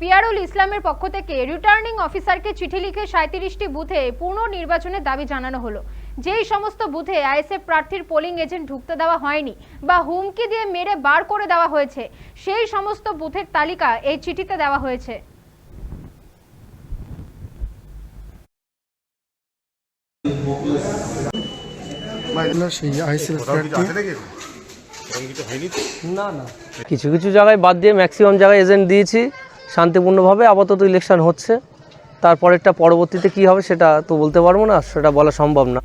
পিয়ারুল ইসলামের পক্ষ থেকে রিটার্নিং অফিসারকে চিঠি লিখে সাঁত্রিশটি বুথে পুনর্নির্বাচনের দাবি জানানো হলো। যেই সমস্ত বুথে আইএসএফ প্রার্থীর পোলিং এজেন্ট ঢুকতে দেওয়া হয়নি বা হুমকি দিয়ে মেরে বার করে দেওয়া হয়েছে সেই সমস্ত বুথের তালিকা এই চিঠিতে দেওয়া হয়েছে। না সেই আইসিএল না না। কিছু কিছু জায়গায় বাদ দিয়ে ম্যাক্সিমাম জায়গায় এজেন্ট দিয়েছি। শান্তিপূর্ণভাবে আপাতত ইলেকশন হচ্ছে। তারপরেরটা পরবর্তীতে কি হবে সেটা তো বলতে পারব না সেটা বলা সম্ভব না।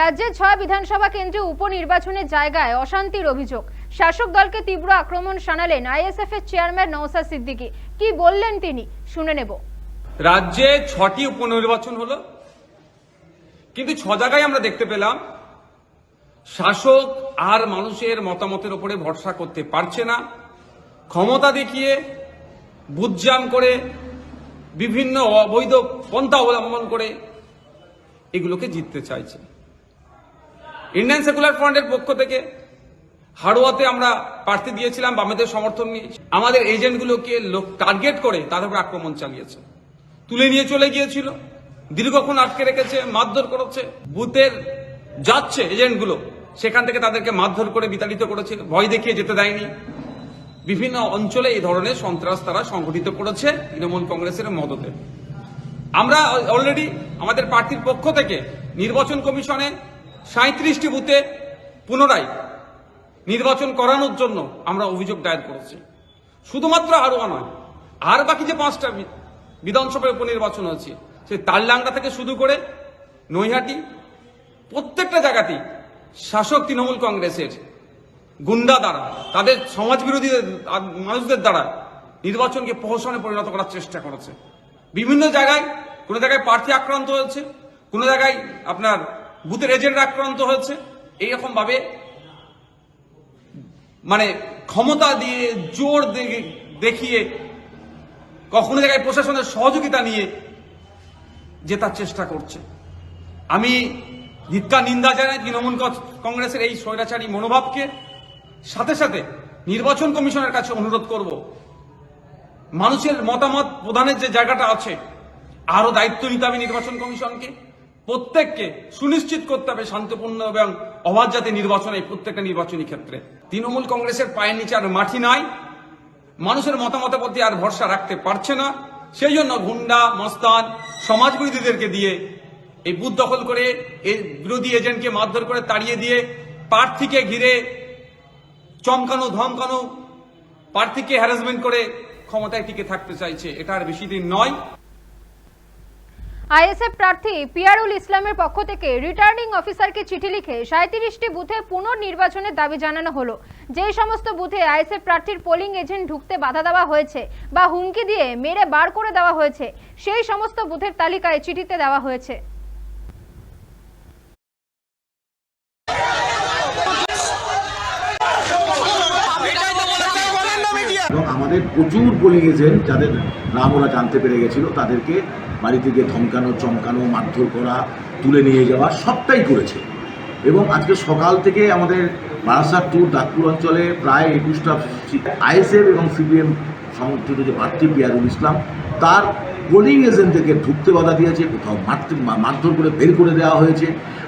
রাজ্যের ছয় বিধানসভা কেন্দ্রে উপনির্বাচনের জায়গায় অশান্তির অভিযোগ। শাসক দলকে তীব্র আক্রমণ শানালেন আইএসএফ এর চেয়ারম্যান নওসাদ সিদ্দিকী। কি বললেন তিনি? শুনে নেব। রাজ্যে ছটি উপনির্বাচন হলো। কিন্তু ছ জায়গায় আমরা দেখতে পেলাম শাসক আর মানুষের মতামতের উপরে ভরসা করতে পারছে না। ক্ষমতা দেখিয়ে বুঝজাম করে, বিভিন্ন অবৈধ পন্থা অবলম্বন করে এগুলোকে জিততে চাইছে। ইন্ডিয়ান সেকুলার ফ্রন্টের পক্ষ থেকে হাড়োয়াতে আমরা প্রার্থী দিয়েছিলাম, বামেদের সমর্থন নিয়ে। আমাদের এজেন্টগুলোকে লোক টার্গেট করে তাদের উপর আক্রমণ চালিয়েছে। তুলে নিয়ে চলে গিয়েছিল, দীর্ঘক্ষণ আটকে রেখেছে, মারধর করেছে বুথের যাচ্ছে এজেন্টগুলো। সেখান থেকে তাদেরকে মারধর করে বিতাড়িত করেছে, ভয় দেখিয়ে যেতে দেয়নি। বিভিন্ন অঞ্চলে এই ধরনের সন্ত্রাস তারা সংগঠিত করেছে তৃণমূল কংগ্রেসের মদতে। আমরা অলরেডি আমাদের প্রার্থীর পক্ষ থেকে নির্বাচন কমিশনে সাঁত্রিশটি বুথে পুনরায় নির্বাচন করানোর জন্য আমরা অভিযোগ দায়ের করেছি। শুধুমাত্র আরোয়া নয়, আর বাকি যে পাঁচটা বিধানসভার উপনির্বাচন হয়েছে সে তারলাংটা থেকে শুরু করে নৈহাটি, প্রত্যেকটা জায়গাতেই শাসক তৃণমূল কংগ্রেসের গুন্ডা দ্বারা, তাদের সমাজ বিরোধী মানুষদের দ্বারা নির্বাচনকে প্রহসনে পরিণত করার চেষ্টা করেছে। বিভিন্ন জায়গায়, কোনো জায়গায় প্রার্থী আক্রান্ত হয়েছে, কোনো জায়গায় আপনার বুথের এজেন্ট আক্রান্ত হয়েছে। এইরকম ভাবে মানে ক্ষমতা দিয়ে, জোর দেখিয়ে, কখনো জায়গায় প্রশাসনের সহযোগিতা নিয়ে জেতার চেষ্টা করছে। আমি ধিক্কার নিন্দা জানাই তৃণমূল কংগ্রেসের এই স্বৈরাচারী মনোভাবকে। সাথে সাথে নির্বাচন কমিশনের কাছে অনুরোধ করব, মানুষের মতামত প্রদানের যে জায়গাটা আছে আরও দায়িত্ব নিতে হবে নির্বাচন কমিশনকে। প্রত্যেককে সুনিশ্চিত করতে হবে শান্তিপূর্ণ এবং অবাধ জাতি নির্বাচন এই প্রত্যেকটা নির্বাচনী ক্ষেত্রে। তৃণমূল কংগ্রেসের পায়ের নিচে আর মাটি নাই, মানুষের মতামতের প্রতি আর ভরসা রাখতে পারছে না। সেই জন্য গুন্ডা, মস্তান সমাজ বিরোধীদেরকে দিয়ে এই বুথ দখল করে বিরোধী এজেন্টকে মারধর করে তাড়িয়ে দিয়ে, প্রার্থীকে ঘিরে চমকানো, ধমকানো প্রার্থীকে হ্যারাসমেন্ট করে ক্ষমতায় টিকে থাকতে চাইছে। এটা আর বেশি দিন নয়। আইএসএফ প্রার্থী পিয়ারুল ইসলামের পক্ষ থেকে রিটার্নিং অফিসারকে চিঠি লিখে সাঁত্রিশটি বুথে পুনর্নির্বাচনের দাবি জানানো হলো। যেই সমস্ত বুথে আইএসএফ প্রার্থীর পোলিং এজেন্ট ঢুকতে বাধা দেওয়া হয়েছে বা হুমকি দিয়ে মেরে বার করে দেওয়া হয়েছে, সেই সমস্ত বুথের তালিকায় চিঠিতে দেওয়া হয়েছে। এবং আমাদের প্রচুর পোলিং এজেন্ট যাদের নাম ওরা জানতে পেরে গেছিল, তাদেরকে বাড়ি থেকে ধমকানো, চমকানো, মারধর করা, তুলে নিয়ে যাওয়া সবটাই করেছে। এবং আজকে সকাল থেকে আমাদের বারাসাত টু ডাকপুর অঞ্চলে প্রায় একুশটা আইএসএফ এবং সিপিএম সমর্থিত যে প্রার্থী পিয়ারুল ইসলাম, তার পোলিং এজেন্টদেরকে ঢুকতে বাধা দিয়েছে, কোথাও মারতে, মারধর করে বের করে দেওয়া হয়েছে,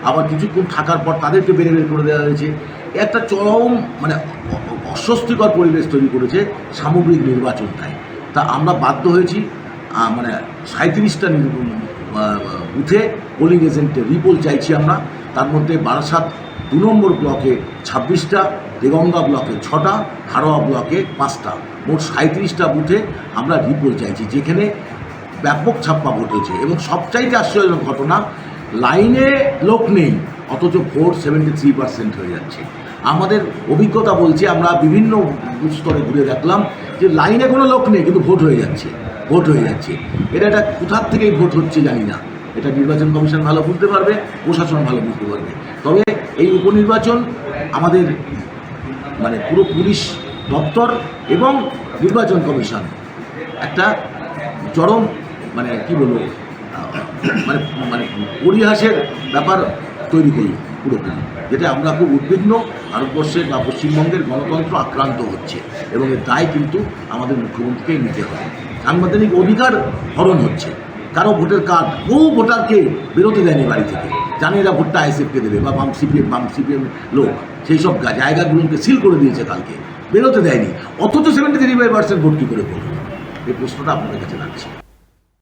আবার কিছুক্ষণ থাকার পর তাদেরকে বের বের করে দেওয়া হয়েছে। একটা চরম মানে অস্বস্তিকর পরিবেশ তৈরি করেছে সামগ্রিক নির্বাচনটায় তা আমরা বাধ্য হয়েছি মানে সাঁত্রিশটা বুথে পোলিং এজেন্টের রিপোল চাইছি আমরা। তার মধ্যে বারাসাত দু নম্বর ব্লকে ছাব্বিশটা, দেগঙ্গা ব্লকে ছটা হারোয়া ব্লকে পাঁচটা। মোট সাঁত্রিশটা বুথে আমরা রিপোল চাইছি, যেখানে ব্যাপক ছাপ্পা ভোট হয়েছে। এবং সবচাইতে আশ্চর্যজনক ঘটনা, লাইনে লোক নেই, অথচ ভোট সেভেন্টি থ্রি পার্সেন্ট হয়ে যাচ্ছে। আমাদের অভিজ্ঞতা বলছে, আমরা বিভিন্ন স্তরে ঘুরে দেখলাম যে লাইনে কোনো লোক নেই, কিন্তু ভোট হয়ে যাচ্ছে, ভোট হয়ে যাচ্ছে। এটা একটা কোথার থেকেই ভোট হচ্ছে জানি না। এটা নির্বাচন কমিশন ভালো বুঝতে পারবে, প্রশাসন ভালো বুঝতে পারবে। তবে এই উপনির্বাচন আমাদের মানে পুরো পুলিশ দপ্তর এবং নির্বাচন কমিশন একটা চরম মানে কি বলব মানে মানে পরিহাসের ব্যাপার তৈরি করল। পুরোপুরি যেটা আমরা খুব উদ্বিগ্ন ভারতবর্ষের বা পশ্চিমবঙ্গের গণতন্ত্র আক্রান্ত হচ্ছে এবং এর দায় কিন্তু আমাদের মুখ্যমন্ত্রীকেই নিতে হবে। সাংবিধানিক অধিকার হরণ হচ্ছে। কারও ভোটের কার্ড, বহু ভোটারকে বেরোতে দেয়নি বাড়ি থেকে। জানে এরা ভোটটা আইএসএফকে দেবে বা বাম সিপিএম বাম সিপিএম লোক। সেই সব জায়গাগুলোকে সিল করে দিয়েছে কালকে। বেরোতে দেয়নি। অথচ seventy three five percent vote কী করে করল এই প্রশ্নটা আপনাদের কাছে রাখছি।